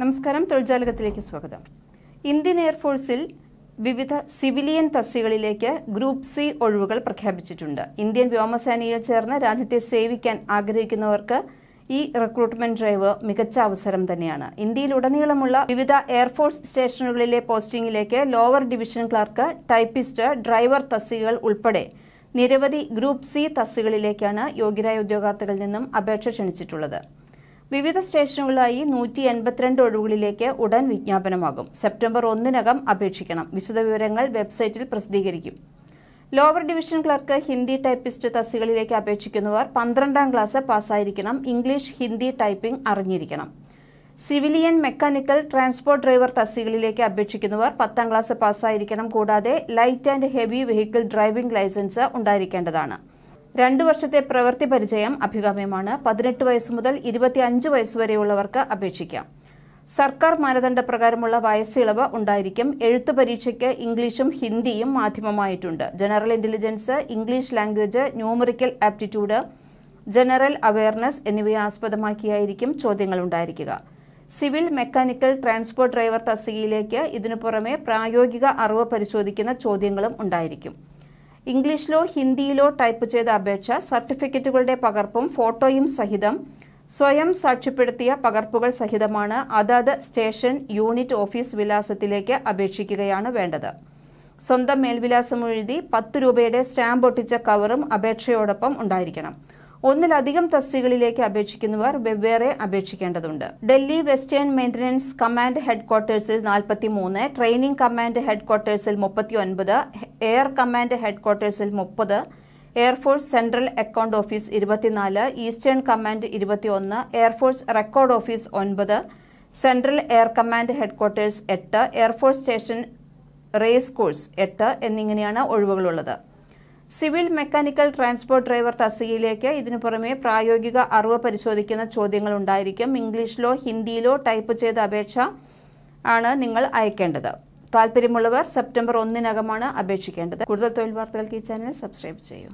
നമസ്കാരം. തൊഴിൽജാലകത്തിലേക്ക് സ്വാഗതം. ഇന്ത്യൻ എയർഫോഴ്സിൽ വിവിധ സിവിലിയൻ തസ്തികളിലേക്ക് ഗ്രൂപ്പ് സി ഒഴിവുകൾ പ്രഖ്യാപിച്ചിട്ടുണ്ട്. ഇന്ത്യൻ വ്യോമസേനയിൽ ചേർന്ന് രാജ്യത്തെ സേവിക്കാൻ ആഗ്രഹിക്കുന്നവർക്ക് ഈ റിക്രൂട്ട്മെന്റ് ഡ്രൈവ് മികച്ച അവസരം തന്നെയാണ്. ഇന്ത്യയിലുടനീളമുള്ള വിവിധ എയർഫോഴ്സ് സ്റ്റേഷനുകളിലെ പോസ്റ്റിംഗിലേക്ക് lower division clerk typist driver തസ്തികകൾ ഉൾപ്പെടെ നിരവധി ഗ്രൂപ്പ് സി തസ്തികളിലേക്കാണ് യോഗ്യരായ ഉദ്യോഗാർത്ഥികളിൽ നിന്നും അപേക്ഷ ക്ഷണിച്ചിട്ടുള്ളത്. വിവിധ സ്റ്റേഷനുകളിലായി നൂറ്റി എൺപത്തിരണ്ട് ഒഴിവുകളിലേക്ക് ഉടൻ വിജ്ഞാപനമാകും. സെപ്റ്റംബർ ഒന്നിനകം അപേക്ഷിക്കണം. വിശദവിവരങ്ങൾ വെബ്സൈറ്റിൽ പ്രസിദ്ധീകരിക്കും. Lower division clerk Hindi typist തസ്തികളിലേക്ക് അപേക്ഷിക്കുന്നവർ പന്ത്രണ്ടാം ക്ലാസ് പാസ്സായിരിക്കണം. ഇംഗ്ലീഷ് ഹിന്ദി ടൈപ്പിംഗ് അറിഞ്ഞിരിക്കണം. സിവിലിയൻ മെക്കാനിക്കൽ ട്രാൻസ്പോർട്ട് ഡ്രൈവർ തസ്തികളിലേക്ക് അപേക്ഷിക്കുന്നവർ പത്താം ക്ലാസ് പാസ്സായിരിക്കണം. കൂടാതെ light and heavy vehicle driving licence ഉണ്ടായിരിക്കേണ്ടതാണ്. രണ്ടു വർഷത്തെ പ്രവൃത്തി പരിചയം അഭികാമ്യമാണ്. പതിനെട്ട് വയസ്സ് മുതൽ ഇരുപത്തിയഞ്ച് വയസ്സുവരെയുള്ളവർക്ക് അപേക്ഷിക്കാം. സർക്കാർ മാനദണ്ഡപ്രകാരമുള്ള വയസ്സിളവ് ഉണ്ടായിരിക്കും. എഴുത്തു പരീക്ഷയ്ക്ക് ഇംഗ്ലീഷും ഹിന്ദിയും മാധ്യമമായിട്ടുണ്ട്. General intelligence English language numerical aptitude general awareness എന്നിവയെ ആസ്പദമാക്കിയായിരിക്കും ചോദ്യങ്ങൾ ഉണ്ടായിരിക്കുക. സിവിൽ മെക്കാനിക്കൽ ട്രാൻസ്പോർട്ട് ഡ്രൈവർ തസ്തികയിലേക്ക് ഇതിനു പുറമെ പ്രായോഗിക അറിവ് പരിശോധിക്കുന്ന ചോദ്യങ്ങളും ഉണ്ടായിരിക്കും. ഇംഗ്ലീഷിലോ ഹിന്ദിയിലോ ടൈപ്പ് ചെയ്ത അപേക്ഷ സർട്ടിഫിക്കറ്റുകളുടെ പകർപ്പും ഫോട്ടോയും സഹിതം സ്വയം സാക്ഷ്യപ്പെടുത്തിയ പകർപ്പുകൾ സഹിതമാണ് അതാത് സ്റ്റേഷൻ യൂണിറ്റ് ഓഫീസ് വിലാസത്തിലേക്ക് അപേക്ഷിക്കുകയാണ് വേണ്ടത്. സ്വന്തം മേൽവിലാസം എഴുതി പത്ത് രൂപയുടെ സ്റ്റാമ്പ് ഒട്ടിച്ച കവറും അപേക്ഷയോടൊപ്പം ഉണ്ടായിരിക്കണം. ഒന്നിലധികം തസ്തികളിലേക്ക് അപേക്ഷിക്കുന്നവർ വെവ്വേറെ അപേക്ഷിക്കേണ്ടതുണ്ട്. ഡൽഹി വെസ്റ്റേൺ മെയിന്റനൻസ് കമാൻഡ് ഹെഡ്ക്വാർട്ടേഴ്സിൽ നാൽപ്പത്തിമൂന്ന് ട്രെയിനിംഗ് കമാൻഡ് ഹെഡ്ക്വാർട്ടേഴ്സിൽ മുപ്പത്തിയൊൻപത് എയർ കമാൻഡ് ഹെഡ്ക്വാർട്ടേഴ്സിൽ മുപ്പത് air force central account office ഇരുപത്തിനാല് ഈസ്റ്റേൺ കമാൻഡ് ഇരുപത്തിയൊന്ന് എയർഫോഴ്സ് റെക്കോർഡ് ഓഫീസ് ഒൻപത് സെൻട്രൽ എയർ കമാൻഡ് ഹെഡ്ക്വാർട്ടേഴ്സ് എട്ട് air force station race course എട്ട് എന്നിങ്ങനെയാണ് ഒഴിവുകളുള്ളത്. സിവിൽ മെക്കാനിക്കൽ ട്രാൻസ്പോർട്ട് ഡ്രൈവർ തസ്തികയിലേക്ക് ഇതിനു പുറമെ പ്രായോഗിക അറിവ് പരിശോധിക്കുന്ന ചോദ്യങ്ങൾ ഉണ്ടായിരിക്കും. ഇംഗ്ലീഷിലോ ഹിന്ദിയിലോ ടൈപ്പ് ചെയ്ത അപേക്ഷ ആണ് നിങ്ങൾ അയക്കേണ്ടത്. താല്പര്യമുള്ളവർ സെപ്റ്റംബർ ഒന്നിനകമാണ് അപേക്ഷിക്കേണ്ടത്. കൂടുതൽ തൊഴിൽ വാർത്തകൾക്ക് ഈ ചാനൽ സബ്സ്ക്രൈബ് ചെയ്യൂ.